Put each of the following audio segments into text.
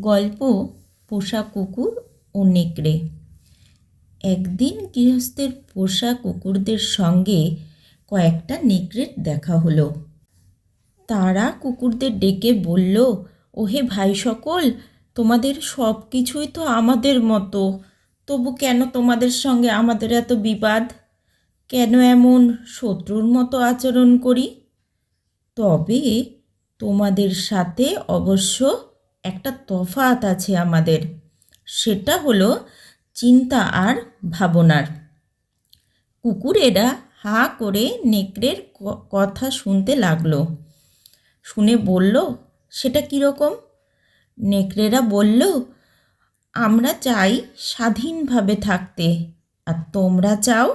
গল্প পোষা কুকুর ও নেকড়ে। একদিন গৃহস্থের পোষা কুকুরদের সঙ্গে কয়েকটা নেকড়ের দেখা হলো। তারা কুকুরদের ডেকে বলল, ওহে ভাই সকল, তোমাদের সব কিছুই তো আমাদের মতো, তবু কেন তোমাদের সঙ্গে আমাদের এত বিবাদ? কেন এমন শত্রুর মতো আচরণ করি? তবে তোমাদের সাথে অবশ্য একটা তফাত আছে আমাদের। সেটা হলো চিন্তা আর ভাবনার। কুকুরেরা হা করে নেকড়ের কথা শুনতে লাগল। শুনে বলল, সেটা কীরকম নেকড়েরা বলল, আমরা চাই স্বাধীনভাবে থাকতে আর তোমরা চাও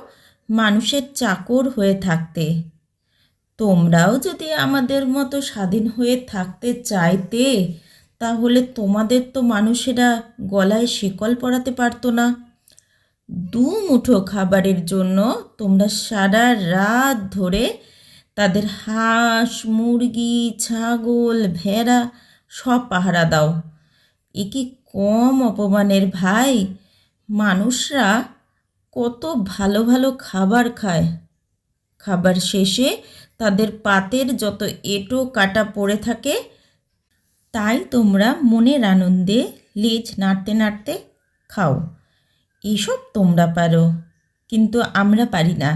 মানুষের চাকর হয়ে থাকতে। তোমরাও যদি আমাদের মতো স্বাধীন হয়ে থাকতে চাইতে তাহলে তোমাদের তো মানুষেরা গলায় শিকল পরাতে পারতো না। দু মুঠো খাবারের জন্য তোমরা সারা রাত ধরে তাদের হাঁস, মুরগি, ছাগল, ভেড়া সব পাহারা দাও। এ কি কম অপমানের ভাই? মানুষরা কত ভালো ভালো খাবার খায়। খাবার শেষে তাদের পাতের যত এঁটো কাটা পড়ে থাকে তাই তোমরা মনের আনন্দে লেজ নাড়তে নাড়তে খাও। এসব তোমরা পারো, কিন্তু আমরা পারি না।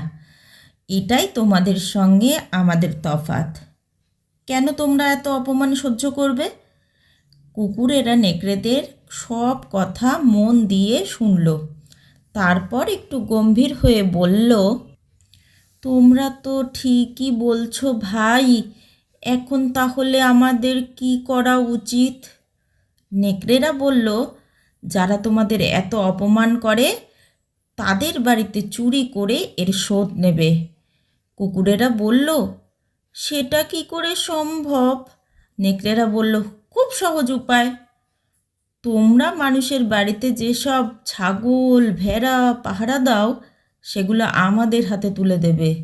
এটাই তোমাদের সঙ্গে আমাদের তফাত কেন তোমরা এত অপমান সহ্য করবে? কুকুরেরা, নেকড়েদের সব কথা মন দিয়ে শুনল। তারপর একটু গম্ভীর হয়ে বলল, তোমরা তো ঠিকই বলছো ভাই এখন তাহলে আমাদের কি করা উচিত? নেকড়েরা বলল, যারা তোমাদের এত অপমান করে, তাদের বাড়িতে চুরি করে এর শোধ নেবে। কুকুরেরা বলল, সেটা কি করে সম্ভব? নেকড়েরা বলল, খুব সহজ উপায়। তোমরা মানুষের বাড়িতে যেসব ছাগল, ভেড়া, পাহারা দাও, সেগুলো আমাদের হাতে তুলে দেবে।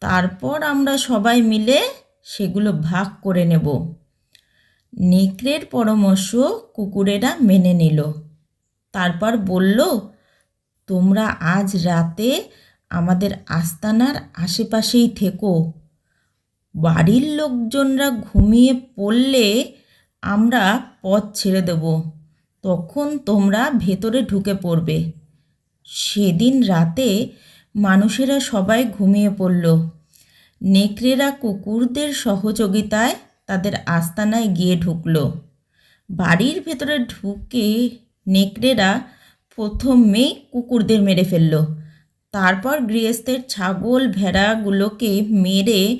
তারপর আমরা সবাই মিলে সেগুলো ভাগ করে নেব। নেকড়ের পরামর্শ কুকুরেরা মেনে নিল। তারপর বলল, তোমরা আজ রাতে আমাদের আস্তানার আশেপাশেই থেকো। বাড়ির লোকজনরা ঘুমিয়ে পড়লে আমরা পথ ছেড়ে দেব। তখন তোমরা ভেতরে ঢুকে পড়বে। সেদিন রাতে মানুষেরা সবাই ঘুমিয়ে পড়ল। নেকড়েরা কুকুরদের সহযোগিতায় তাদের আস্তানায় গিয়ে ঢুকলো। বাড়ির ভেতরে ঢুকে নেকড়েরা প্রথমেই কুকুরদের মেরে ফেলল। তারপর গৃহস্থের ছাগল ভেড়াগুলোকে মেরে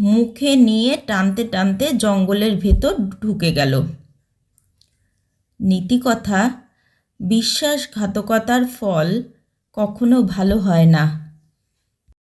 মুখে নিয়ে টানতে টানতে জঙ্গলের ভেতর ঢুকে গেল। নীতিকথা, বিশ্বাসঘাতকতার ফল কখনো ভালো হয় না।